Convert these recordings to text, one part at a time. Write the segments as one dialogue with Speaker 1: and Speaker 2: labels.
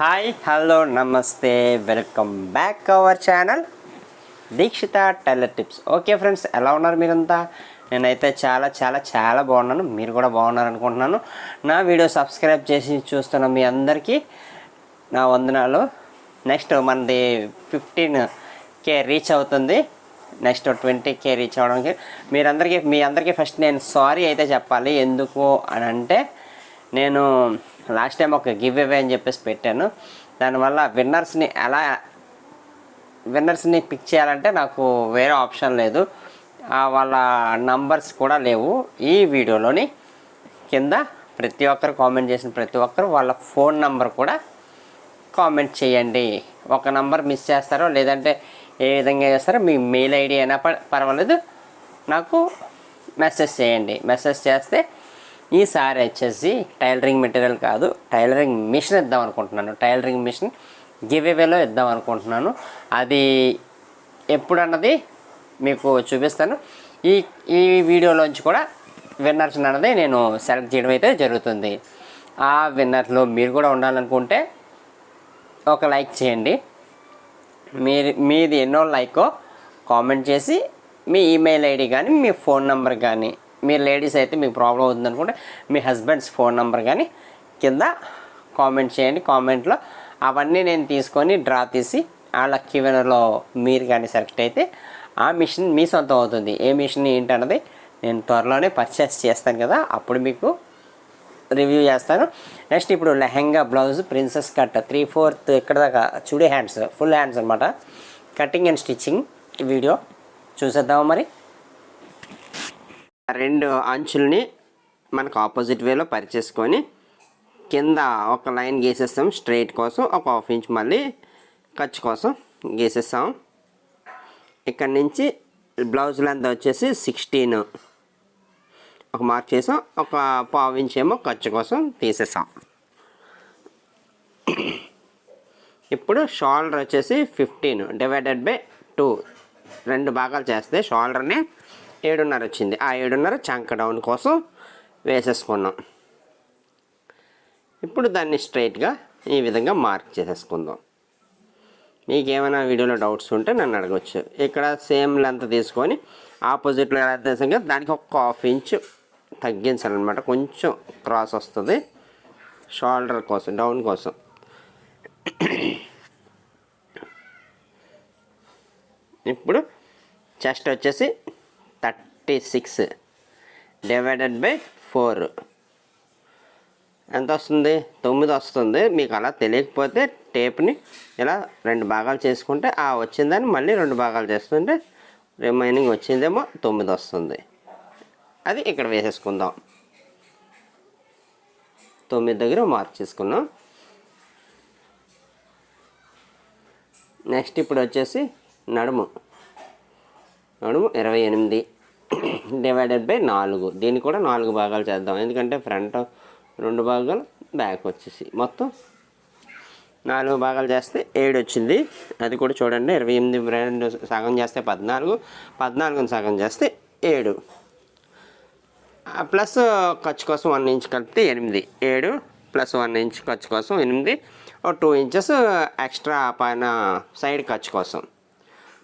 Speaker 1: Hi hello నమస్తే welcome back our channel Deekshitha tailor tips okay friends ఎలా ఉన్నారు మీరంతా? నేనైతే చాలా చాలా చాలా బాగున్నాను. మీరు కూడా బాగున్నారు అనుకుంటున్నాను నా వీడియో సబ్స్క్రైబ్ చేసి చూస్తున్న మీ అందరికీ నా వందనాలు. నెక్స్ట్ మనది ఫిఫ్టీన్ కే రీచ్ అవుతుంది. నెక్స్ట్ ట్వంటీ కే రీచ్ అవ్వడానికి మీరందరికీ మీ అందరికీ ఫస్ట్ నేను సారీ అయితే చెప్పాలి. ఎందుకు అని అంటే నేను లాస్ట్ టైం ఒక గివ్ అవే అని చెప్పేసి పెట్టాను. దానివల్ల విన్నర్స్ని ఎలా విన్నర్స్ని పిక్ చేయాలంటే నాకు వేరే ఆప్షన్ లేదు. ఆ వాళ్ళ నంబర్స్ కూడా లేవు. ఈ వీడియోలోని కింద ప్రతి ఒక్కరు కామెంట్ చేసిన ప్రతి ఒక్కరు వాళ్ళ ఫోన్ నంబర్ కూడా కామెంట్ చేయండి. ఒక నంబర్ మిస్ చేస్తారో లేదంటే ఏ విధంగా చేస్తారో మీ మెయిల్ ఐడి అయినా ప- పర్వాలేదు. నాకు మెసేజ్ చేయండి. మెసేజ్ చేస్తే ఈసారి వచ్చేసి టైలరింగ్ మెటీరియల్ కాదు టైలరింగ్ మిషన్ ఇద్దాం అనుకుంటున్నాను. టైలరింగ్ మిషన్ గివ్ అవేలో ఇద్దాం అనుకుంటున్నాను. అది ఎప్పుడన్నది మీకు చూపిస్తాను. ఈ ఈ వీడియోలోంచి కూడా విన్నర్స్ అన్నది నేను సెలెక్ట్ చేయడం అయితే జరుగుతుంది. ఆ విన్నర్లో మీరు కూడా ఉండాలనుకుంటే ఒక లైక్ చేయండి. మీరు మీది ఎన్నో లైకో కామెంట్ చేసి మీ ఈమెయిల్ ఐడి కానీ మీ ఫోన్ నెంబర్ కానీ మీరు లేడీస్ అయితే మీకు ప్రాబ్లం అవుతుంది అనుకుంటే మీ హస్బెండ్స్ ఫోన్ నెంబర్ కానీ కింద కామెంట్ చేయండి. కామెంట్లో అవన్నీ నేను తీసుకొని డ్రా తీసి ఆ లక్కీ వినర్లో మీరు కానీ సెలెక్ట్ అయితే ఆ మిషన్ మీ సొంతం అవుతుంది. ఏ మిషన్ ఏంటన్నది నేను త్వరలోనే పర్చేస్ చేస్తాను కదా అప్పుడు మీకు రివ్యూ చేస్తాను. నెక్స్ట్ ఇప్పుడు lehenga blouse princess cut three fourth ఇక్కడ దాకా చూడే హ్యాండ్స్ ఫుల్ హ్యాండ్స్ అనమాట కటింగ్ అండ్ స్టిచ్చింగ్ వీడియో చూసేద్దామా మరి? రెండు అంచుల్ని మనకు ఆపోజిట్ వేలో పరిచేసుకొని కింద ఒక లైన్ గీసేస్తాం. స్ట్రైట్ కోసం ఒక హాఫ్ ఇంచ్ మళ్ళీ ఖర్చు కోసం గీసేస్తాం. ఇక్కడ నుంచి బ్లౌజ్ లెంత్ వచ్చేసి సిక్స్టీన్ ఒక మార్క్ చేసాం. ఒక పావు ఇంచ్ ఏమో ఖర్చు కోసం తీసేసాం. ఇప్పుడు షోల్డర్ వచ్చేసి ఫిఫ్టీన్ డివైడెడ్ బై టూ రెండు భాగాలు చేస్తే షోల్డర్ని ఏడున్నర వచ్చింది. ఆ ఏడున్నర చంక డౌన్ కోసం వేసేసుకున్నాం. ఇప్పుడు దాన్ని స్ట్రైట్గా ఈ విధంగా మార్క్ చేసేసుకుందాం. మీకు ఏమైనా వీడియోలో డౌట్స్ ఉంటే నన్ను అడగవచ్చు ఇక్కడ సేమ్ లెంత్ తీసుకొని ఆపోజిట్లో ఎలా తీసుకుంటే దానికి ఒక హాఫ్ ఇంచ్ తగ్గించాలన్నమాట. కొంచెం క్రాస్ వస్తుంది. షోల్డర్ కోసం డౌన్ కోసం. ఇప్పుడు చెస్ట్ వచ్చేసి fifty six divided by four. ఎంత వస్తుంది తొమ్మిది వస్తుంది మీకు అలా తెలియకపోతే టేప్ని ఇలా రెండు భాగాలు చేసుకుంటే ఆ వచ్చిందని మళ్ళీ రెండు భాగాలు చేస్తుంటే రిమైనింగ్ వచ్చిందేమో తొమ్మిది వస్తుంది అది ఇక్కడ వేసేసుకుందాం. తొమ్మిది దగ్గర మార్క్ చేసుకున్నాం. నెక్స్ట్ ఇప్పుడు వచ్చేసి నడుము. నడుము ఇరవై ఎనిమిది. డివైడెడ్ బై నాలుగు. దీన్ని కూడా నాలుగు భాగాలు చేద్దాం. ఎందుకంటే ఫ్రంట్ రెండు భాగాలు బ్యాక్ వచ్చేసి. మొత్తం నాలుగు భాగాలు చేస్తే ఏడు వచ్చింది. అది కూడా చూడండి ఇరవై ఎనిమిది రెండు సగం చేస్తే పద్నాలుగు పద్నాలుగుని సగం చేస్తే ఏడు. ప్లస్ ఖర్చు కోసం వన్ ఇంచ్ కలిపితే ఎనిమిది. ఏడు ప్లస్ వన్ ఇంచ్ ఖర్చు కోసం ఎనిమిది. ఒక టూ ఇంచెస్ ఎక్స్ట్రా పైన సైడ్ ఖర్చు కోసం.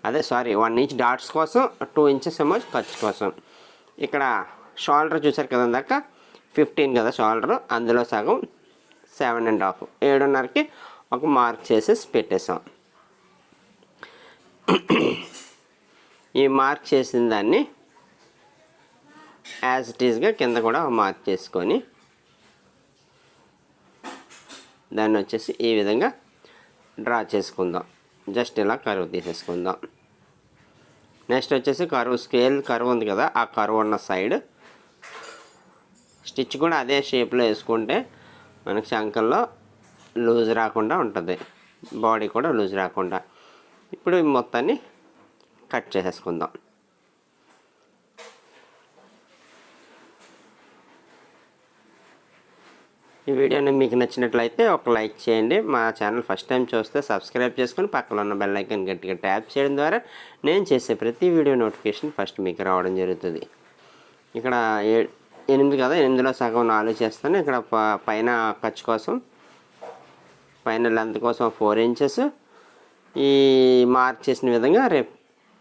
Speaker 1: అదే సారీ వన్ ఇంచ్ డాట్స్ కోసం టూ ఇంచెస్ ఏమో ఖర్చు కోసం. ఇక్కడ షోల్డర్ చూసారు కదా ఇందాక? ఫిఫ్టీన్ కదా షోల్డర్ అందులో సగం సెవెన్ అండ్ హాఫ్ ఏడున్నరకి ఒక మార్క్ చేసేసి పెట్టేసాం ఈ మార్క్ చేసిన దాన్ని యాజ్ ఇట్ ఈస్గా కింద కూడా మార్క్ చేసుకొని దాన్ని వచ్చేసి ఈ విధంగా డ్రా చేసుకుందాం. జస్ట్ ఇలా కరువు తీసేసుకుందాం. నెక్స్ట్ వచ్చేసి కరువు స్కేల్ కరువు ఉంది కదా ఆ కరువు ఉన్న సైడ్ స్టిచ్ కూడా అదే షేప్లో వేసుకుంటే మనకి శంకల్లో లూజ్ రాకుండా ఉంటుంది. బాడీ కూడా లూజ్ రాకుండా. ఇప్పుడు ఈ మొత్తాన్ని కట్ చేసేసుకుందాం. ఈ వీడియోని మీకు నచ్చినట్లయితే ఒక లైక్ చేయండి. మా ఛానల్ ఫస్ట్ టైం చూస్తే సబ్స్క్రైబ్ చేసుకొని పక్కన ఉన్న బెల్ ఐకాన్ గట్టిగా ట్యాప్ చేయడం ద్వారా నేను చేసే ప్రతి వీడియో నోటిఫికేషన్ ఫస్ట్ మీకు రావడం జరుగుతుంది. ఇక్కడ ఎనిమిది కదా ఎనిమిదిలో సగం నాలుగు చేస్తాను. ఇక్కడ ప- పైన ఖర్చు కోసం పైన లెంత్ కోసం ఫోర్ ఇంచెస్. ఈ మార్క్ చేసిన విధంగా రేపు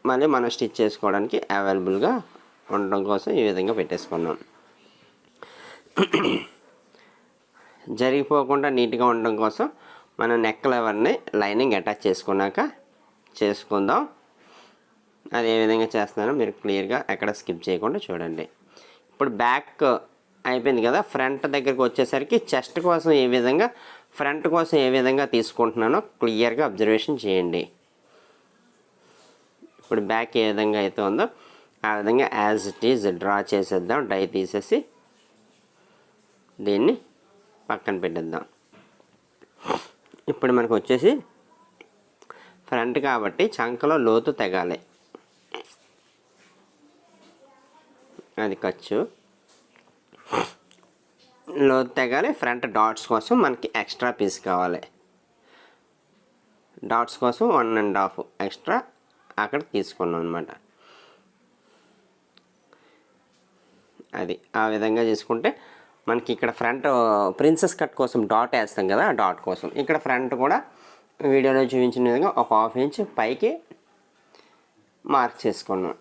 Speaker 1: మళ్ళీ మనం స్టిచ్ చేసుకోవడానికి అవైలబుల్గా ఉండడం కోసం ఈ విధంగా పెట్టేసుకున్నాం. జరిగిపోకుండా నీట్గా ఉండడం కోసం మనం నెక్ లెవర్ని లైనింగ్ అటాచ్ చేసుకున్నాక చేసుకుందాం. అది ఏ విధంగా చేస్తున్నానో మీరు క్లియర్గా ఎక్కడ స్కిప్ చేయకుండా చూడండి. ఇప్పుడు బ్యాక్ అయిపోయింది కదా ఫ్రంట్ దగ్గరికి వచ్చేసరికి చెస్ట్ కోసం ఏ విధంగా ఫ్రంట్ కోసం ఏ విధంగా తీసుకుంటున్నానో క్లియర్గా అబ్జర్వేషన్ చేయండి. ఇప్పుడు బ్యాక్ ఏ విధంగా అయితే ఉందో ఆ విధంగా యాజ్ ఇట్ ఈజ్ డ్రా చేసేద్దాం డై తీసేసి దీన్ని పక్కన పెట్టేద్దాం. ఇప్పుడు మనకు వచ్చేసి ఫ్రంట్ కాబట్టి చంకలో లోతు తెగాలి. అది ఖర్చు. లోతు తెగాలి ఫ్రంట్ డాట్స్ కోసం మనకి ఎక్స్ట్రా పీస్ కావాలి. డాట్స్ కోసం వన్ అండ్ హాఫ్ ఎక్స్ట్రా అక్కడ తీసుకున్నాం అనమాట అది ఆ విధంగా చేసుకుంటే మనకి ఇక్కడ ఫ్రంట్ ప్రిన్సెస్ కట్ కోసం డాట్ వేస్తాం కదా డాట్ కోసం. ఇక్కడ ఫ్రంట్ కూడా వీడియోలో చూపించిన విధంగా ఒక హాఫ్ ఇంచ్ పైకి మార్క్ చేసుకున్నాం.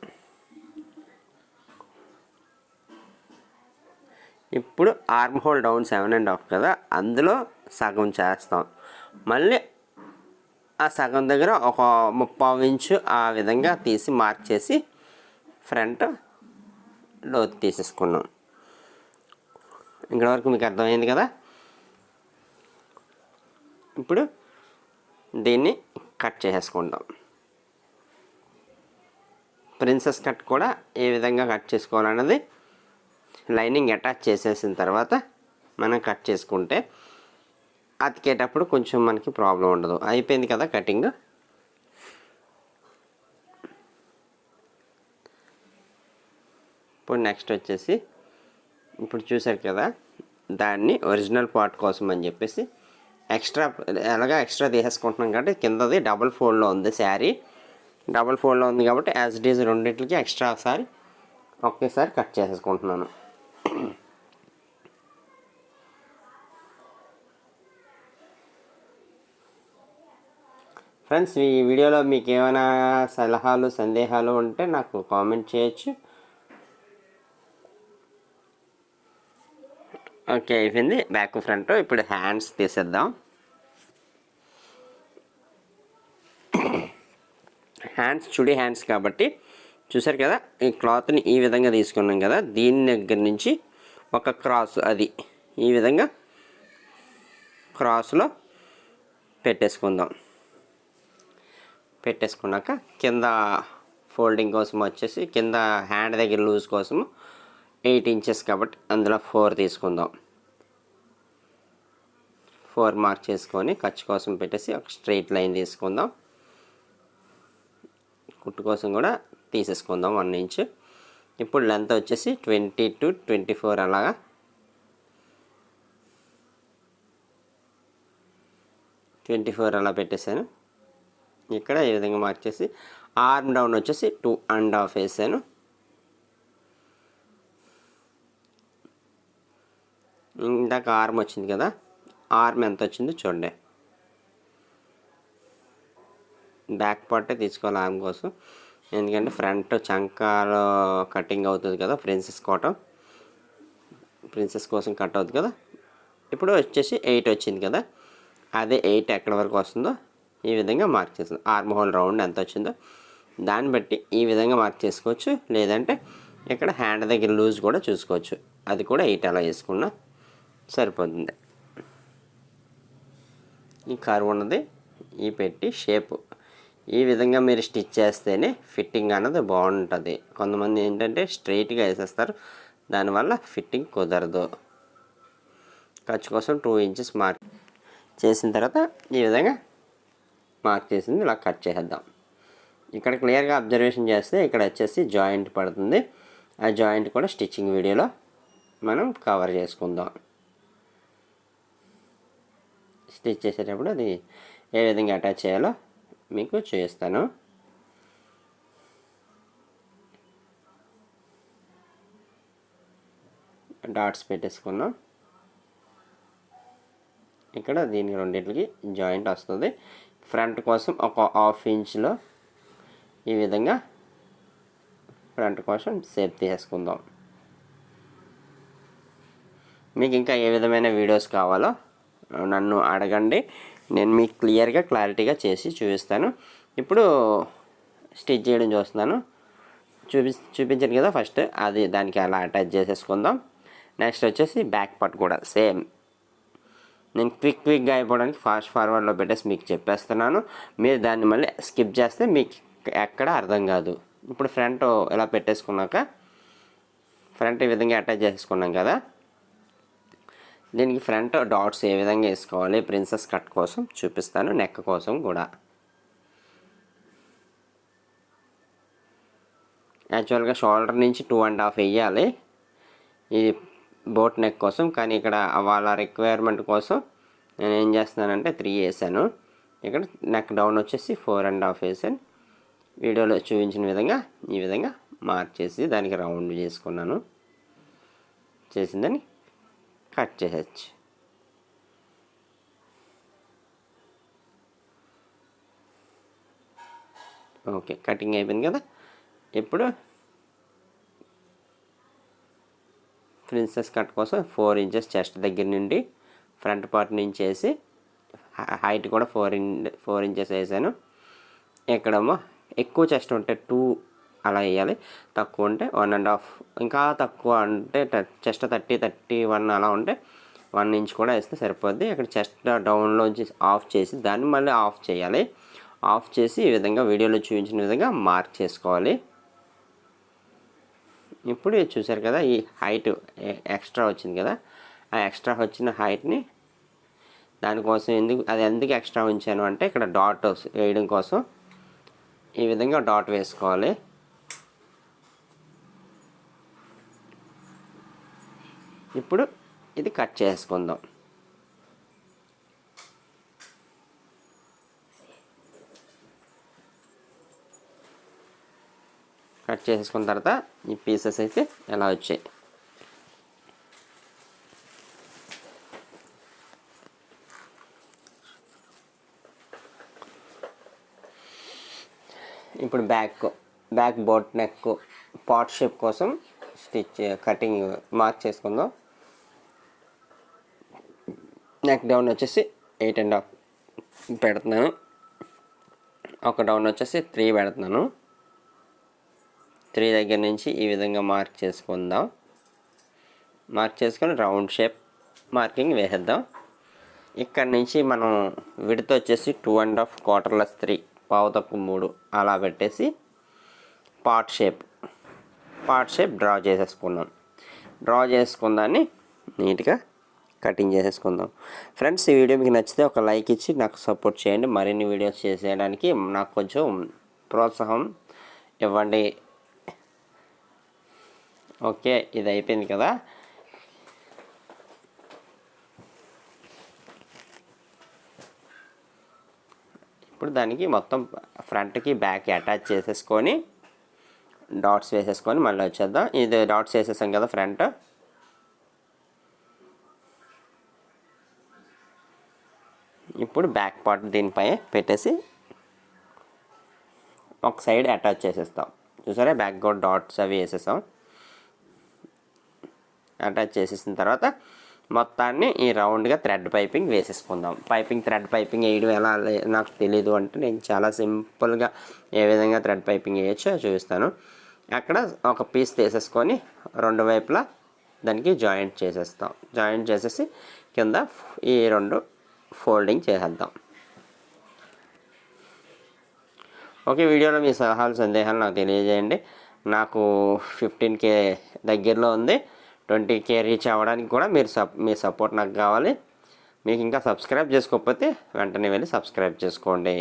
Speaker 1: ఇప్పుడు arm hole down seven and half కదా అందులో సగం చేస్తాం. మళ్ళీ ఆ సగం దగ్గర ఒక ముప్పావు ఇంచు ఆ విధంగా తీసి మార్క్ చేసి ఫ్రంట్ లోతు తీసేసుకున్నాం. ఇక్కడ వరకు మీకు అర్థమైంది కదా? ఇప్పుడు దీన్ని కట్ చేసేసుకుందాం ప్రిన్సెస్ కట్ కూడా ఏ విధంగా కట్ చేసుకోవాలన్నది లైనింగ్ అటాచ్ చేసేసిన తర్వాత మనం కట్ చేసుకుంటే అతికేటప్పుడు కొంచెం మనకి ప్రాబ్లం ఉండదు. అయిపోయింది కదా కటింగ్ ఇప్పుడు నెక్స్ట్ వచ్చేసి ఇప్పుడు చూసారు కదా దాన్ని ఒరిజినల్ పార్ట్ కోసం అని చెప్పేసి ఎక్స్ట్రా ఎలాగా ఎక్స్ట్రా తీసేసుకుంటున్నాం కాబట్టి కిందది డబుల్ ఫోల్డ్లో ఉంది శారీ. డబుల్ ఫోల్డ్లో ఉంది కాబట్టి యాజ్ ఇట్ ఈజ్ రెండింటికి ఎక్స్ట్రా ఒకసారి ఒకేసారి కట్ చేసేసుకుంటున్నాను. ఫ్రెండ్స్ ఈ వీడియోలో మీకు ఏమైనా సలహాలు సందేహాలు ఉంటే నాకు కామెంట్ చేయొచ్చు. ఓకే అయిపోయింది. బ్యాక్ ఫ్రంట్ ఇప్పుడు హ్యాండ్స్ తీసేద్దాం. హ్యాండ్స్ చుడి హ్యాండ్స్ కాబట్టి చూసారు కదా ఈ క్లాత్ని ఈ విధంగా తీసుకున్నాం కదా దీని దగ్గర నుంచి ఒక క్రాస్ అది ఈ విధంగా క్రాస్లో పెట్టేసుకుందాం. పెట్టేసుకున్నాక కింద ఫోల్డింగ్ కోసం వచ్చేసి కింద హ్యాండ్ దగ్గర లూజ్ కోసము ఎయిట్ ఇంచెస్ కాబట్టి అందులో ఫోర్ తీసుకుందాం. ఫోర్ మార్క్ చేసుకొని ఖర్చు కోసం పెట్టేసి ఒక స్ట్రైట్ లైన్ తీసుకుందాం. కుట్టు కోసం కూడా తీసేసుకుందాం వన్ ఇంచ్. ఇప్పుడు లెంత్ వచ్చేసి ట్వంటీ టు ట్వంటీ ఫోర్ అలాగా. ట్వంటీ ఫోర్ అలా పెట్టేశాను. ఇక్కడ ఈ విధంగా మార్చేసి ఆర్మ్ డౌన్ వచ్చేసి టూ అండ్ హాఫ్ వేసాను. ఇందాక ఆర్మ్ వచ్చింది కదా? ఆర్మ్ ఎంత వచ్చిందో చూడండి. బ్యాక్ పార్టే తీసుకోవాలి ఆర్మ్ కోసం. ఎందుకంటే ఫ్రంట్ చంకాలో కటింగ్ అవుతుంది కదా ప్రిన్సెస్ కోటం ప్రిన్సెస్ కోసం కట్ అవుతుంది కదా. ఇప్పుడు వచ్చేసి ఎయిట్ వచ్చింది కదా. అదే ఎయిట్ ఎక్కడి వరకు వస్తుందో ఈ విధంగా మార్క్ చేస్తుంది. ఆర్మ్ హోల్ రౌండ్ ఎంత వచ్చిందో దాన్ని బట్టి ఈ విధంగా మార్క్ చేసుకోవచ్చు. లేదంటే ఇక్కడ హ్యాండ్ దగ్గర లూజ్ కూడా చూసుకోవచ్చు. అది కూడా ఎయిట్ అలా వేసుకున్నా సరిపోతుంది. ఈ కర్వ్ ఉన్నది ఈ పెట్టి షేప్. ఈ విధంగా మీరు స్టిచ్ చేస్తేనే ఫిట్టింగ్ అన్నది బాగుంటుంది. కొంతమంది ఏంటంటే స్ట్రైట్గా వేసేస్తారు దానివల్ల ఫిట్టింగ్ కుదరదు. ఖర్చు కోసం టూ ఇంచెస్ మార్క్ చేసిన తర్వాత ఈ విధంగా మార్క్ చేసింది ఇలా కట్ చేసేద్దాం. ఇక్కడ క్లియర్గా అబ్జర్వేషన్ చేస్తే ఇక్కడ వచ్చేసి జాయింట్ పడుతుంది. ఆ జాయింట్ కూడా స్టిచ్చింగ్ వీడియోలో మనం కవర్ చేసుకుందాం. స్టిచ్ చేసేటప్పుడు అది ఏ విధంగా అటాచ్ చేయాలో మీకు చూపిస్తాను. డాట్స్ పెట్టేసుకున్నాం ఇక్కడ దీనికి రెండింటికి జాయింట్ వస్తుంది. ఫ్రంట్ కోసం ఒక హాఫ్ ఇంచ్లో ఈ విధంగా ఫ్రంట్ కోసం సేఫ్ తీసుకుందాం మీకు ఇంకా ఏ విధమైన వీడియోస్ కావాలో నన్ను అడగండి. నేను మీకు క్లియర్గా క్లారిటీగా చేసి చూపిస్తాను. ఇప్పుడు స్టిచ్ చేయడం చూస్తున్నాను. చూపి చూపించాను కదా ఫస్ట్. అది దానికి అలా అటాచ్ చేసేసుకుందాం. నెక్స్ట్ వచ్చేసి బ్యాక్ పార్ట్ కూడా సేమ్. నేను క్విక్ క్విక్గా అయిపోవడానికి ఫాస్ట్ ఫార్వర్డ్లో పెట్టేసి మీకు చెప్పేస్తున్నాను. మీరు దాన్ని మళ్ళీ స్కిప్ చేస్తే మీకు ఎక్కడ అర్థం కాదు. ఇప్పుడు ఫ్రంట్ ఇలా పెట్టేసుకున్నాక ఫ్రంట్ ఈ విధంగా అటాచ్ చేసుకున్నాం కదా. దీనికి ఫ్రంట్ డాట్స్ ఏ విధంగా వేసుకోవాలి? ప్రిన్సెస్ కట్ కోసం చూపిస్తాను నెక్ కోసం కూడా. యాక్చువల్గా షోల్డర్ నుంచి టూ అండ్ హాఫ్ వేయాలి. ఈ బోట్ నెక్ కోసం కానీ ఇక్కడ వాళ్ళ రిక్వైర్మెంట్ కోసం నేను ఏం చేస్తున్నానంటే త్రీ వేసాను. ఇక్కడ నెక్ డౌన్ వచ్చేసి ఫోర్ అండ్ హాఫ్ వేసాను. వీడియోలో చూపించిన విధంగా ఈ విధంగా మార్చేసి దానికి రౌండ్ చేసుకున్నాను. చేసిందని కట్ చేసేచ్చు ఓకే కటింగ్ అయిపోయింది కదా? ఇప్పుడు ప్రిన్సెస్ కట్ కోసం ఫోర్ ఇంచెస్ చెస్ట్ దగ్గర నుండి ఫ్రంట్ పార్ట్ నుంచి వేసి హైట్ కూడా ఫోర్ ఇన్ ఫోర్ ఇంచెస్ వేసాను. ఇక్కడేమో ఎక్కువ చెస్ట్ ఉంటే టూ అలా వేయాలి. తక్కువ ఉంటే వన్ అండ్ హాఫ్ ఇంకా తక్కువ అంటే చెస్ట్ థర్టీ థర్టీ వన్ అలా ఉంటే వన్ ఇంచ్ కూడా వేస్తే సరిపోద్ది. ఇక్కడ చెస్ట్ డౌన్లోంచి ఆఫ్ చేసి దాన్ని మళ్ళీ ఆఫ్ చేయాలి. ఆఫ్ చేసి ఈ విధంగా వీడియోలో చూపించిన విధంగా మార్క్ చేసుకోవాలి. ఇప్పుడు చూసారు కదా ఈ హైట్ ఎక్స్ట్రా వచ్చింది కదా. ఆ ఎక్స్ట్రా వచ్చిన హైట్ని దానికోసం ఎందుకు అది ఎందుకు ఎక్స్ట్రా ఉంచాను అంటే ఇక్కడ డాట్ వేయడం కోసం ఈ విధంగా డాట్ వేసుకోవాలి. ఇప్పుడు ఇది కట్ చేసుకుందాం. కట్ చేసుకున్న తర్వాత ఈ పీసెస్ అయితే ఎలా వచ్చాయి? ఇప్పుడు back back boat neck pot shape కోసం స్టిచ్ కటింగ్ మార్క్ చేసుకుందాం. నెక్ డౌన్ వచ్చేసి ఎయిట్ అండ్ హాఫ్ పెడుతున్నాను. ఒక డౌన్ వచ్చేసి త్రీ పెడుతున్నాను. త్రీ దగ్గర నుంచి ఈ విధంగా మార్క్ చేసుకుందాం. మార్క్ చేసుకొని రౌండ్ షేప్ మార్కింగ్ వేసేద్దాం. ఇక్కడ నుంచి మనం విడత వచ్చేసి two and half quarter less three పావు తప్పు మూడు అలా పెట్టేసి part shape part shape draw చేసేసుకున్నాం డ్రా చేసుకుందాన్ని నీట్గా కటింగ్ చేసేసుకుందాం. ఫ్రెండ్స్ ఈ వీడియో మీకు నచ్చితే ఒక లైక్ ఇచ్చి నాకు సపోర్ట్ చేయండి. మరిన్ని వీడియోస్ చేసేయడానికి నాకు కొంచెం ప్రోత్సాహం ఇవ్వండి. ఓకే ఇది అయిపోయింది కదా? ఇప్పుడు దానికి మొత్తం ఫ్రంట్కి బ్యాక్ అటాచ్ చేసేసుకొని డాట్స్ వేసేసుకొని మళ్ళీ వచ్చేద్దాం. ఇది డాట్స్ వేసేసాం కదా ఫ్రంట్. ఇప్పుడు బ్యాక్ పార్ట్ దీనిపై పెట్టేసి ఒక సైడ్ అటాచ్ చేసేస్తాం. చూసారా? బ్యాక్ గోడ్ డాట్స్ అవి వేసేసాం. అటాచ్ చేసేసిన తర్వాత మొత్తాన్ని ఈ రౌండ్గా థ్రెడ్ పైపింగ్ వేసేసుకుందాం. పైపింగ్ థ్రెడ్ పైపింగ్ వేయడం ఎలా లే- నాకు తెలీదు అంటే నేను చాలా సింపుల్గా ఏ విధంగా థ్రెడ్ పైపింగ్ వేయచ్చో చూపిస్తాను. అక్కడ ఒక పీస్ తీసేసుకొని రెండు వైపులా దానికి జాయింట్ చేసేస్తాం. జాయింట్ చేసేసి కింద ఈ రెండు ఫోల్డింగ్ చేసేద్దాం. ఓకే వీడియోలో మీ సలహాలు సందేహాలు నాకు తెలియజేయండి. నాకు ఫిఫ్టీన్ కే దగ్గరలో ఉంది. ట్వంటీ కే రీచ్ అవ్వడానికి కూడా మీరు సప్ మీ సపోర్ట్ నాకు కావాలి. మీకు ఇంకా సబ్స్క్రైబ్ చేసుకోకపోతే వెంటనే వెళ్ళి సబ్స్క్రైబ్ చేసుకోండి.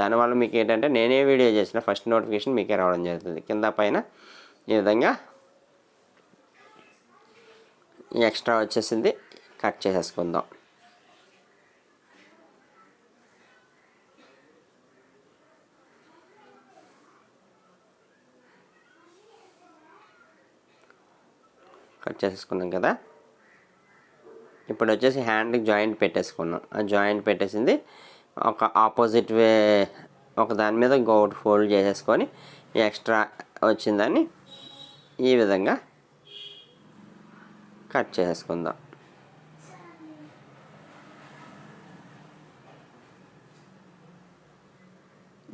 Speaker 1: దానివల్ల మీకు ఏంటంటే నేనే వీడియో చేసిన ఫస్ట్ నోటిఫికేషన్ మీకే రావడం జరుగుతుంది. కింద పైన ఈ విధంగా ఎక్స్ట్రా వచ్చేసింది. కట్ చేసేసుకుందాం. కట్ చేసేసుకున్నాం కదా. ఇప్పుడు వచ్చేసి హ్యాండ్కి జాయింట్ పెట్టేసుకున్నాం ఆ జాయింట్ పెట్టేసింది. ఒక ఆపోజిట్ వే ఒక దాని మీద గౌట్ ఫోల్డ్ చేసేసుకొని ఎక్స్ట్రా వచ్చిందని ఈ విధంగా కట్ చేసేసుకుందాం.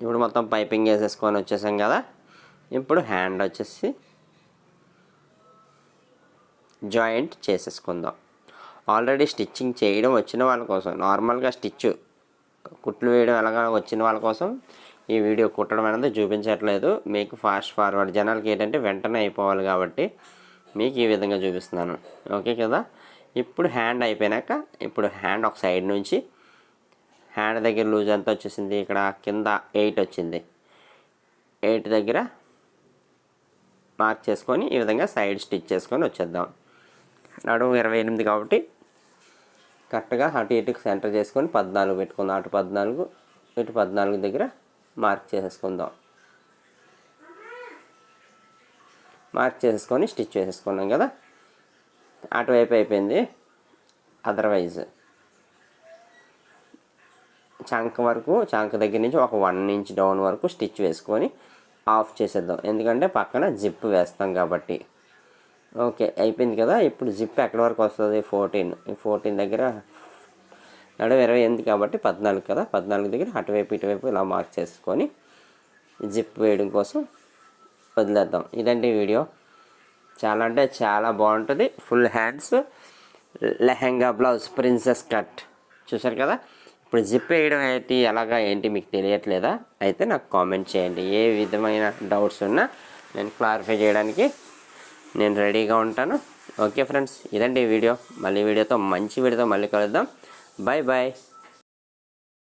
Speaker 1: ఇప్పుడు మొత్తం పైపింగ్ వేసేసుకొని వచ్చేసాం కదా. ఇప్పుడు హ్యాండ్ వచ్చేసి జాయింట్ చేసేసుకుందాం. ఆల్రెడీ స్టిచ్చింగ్ చేయడం వచ్చిన వాళ్ళ కోసం నార్మల్గా స్టిచ్ కుట్లు వేయడం ఎలాగా వచ్చిన వాళ్ళ కోసం ఈ వీడియో కుట్టడం అనేది చూపించట్లేదు. మీకు ఫాస్ట్ ఫార్వర్డ్ జనాలకి ఏంటంటే వెంటనే అయిపోవాలి కాబట్టి మీకు ఈ విధంగా చూపిస్తున్నాను. ఓకే కదా? ఇప్పుడు హ్యాండ్ అయిపోయినాక ఇప్పుడు హ్యాండ్ ఒక సైడ్ నుంచి హ్యాండ్ దగ్గర లూజ్ ఎంత వచ్చేసింది? ఇక్కడ కింద ఎయిట్ వచ్చింది. ఎయిట్ దగ్గర మార్క్ చేసుకొని ఈ విధంగా సైడ్ స్టిచ్ చేసుకొని వచ్చేద్దాం. నడుము ఇరవై ఎనిమిది కాబట్టి కరెక్ట్గా అటు ఇటుకు సెంటర్ చేసుకొని పద్నాలుగు పెట్టుకుందాం. అటు పద్నాలుగు ఇటు పద్నాలుగు దగ్గర మార్క్ చేసేసుకుందాం. మార్క్ చేసేసుకొని స్టిచ్ చేసేసుకున్నాం కదా? అటువైపు అయిపోయింది. అదర్వైజ్ చంక వరకు చంక దగ్గర నుంచి ఒక వన్ ఇంచ్ డౌన్ వరకు స్టిచ్ వేసుకొని ఆఫ్ చేసేద్దాం. ఎందుకంటే పక్కన జిప్ వేస్తాం కాబట్టి. ఓకే అయిపోయింది కదా? ఇప్పుడు జిప్ ఎక్కడి వరకు వస్తుంది? ఫోర్టీన్. ఈ ఫోర్టీన్ దగ్గర నడవ ఇరవై ఎనిమిది కాబట్టి పద్నాలుగు కదా? పద్నాలుగు దగ్గర అటువైపు ఇటువైపు ఇలా మార్క్ చేసుకొని జిప్ వేయడం కోసం వదిలేద్దాం. ఇదండి వీడియో. చాలా అంటే చాలా బాగుంటుంది. Full hands lehenga blouse princess cut. చూసారు కదా? ఇప్పుడు జిప్ వేయడం ఏంటి? ఎలాగా ఏంటి? మీకు తెలియట్లేదా? అయితే నాకు కామెంట్ చేయండి. ఏ విధమైన డౌట్స్ ఉన్నా నేను క్లారిఫై చేయడానికి నేను రెడీగా ఉంటాను. ఓకే ఫ్రెండ్స్ ఇదండి వీడియో మళ్ళీ వీడియోతో మంచి వీడియోతో మళ్ళీ కలుద్దాం. Bye bye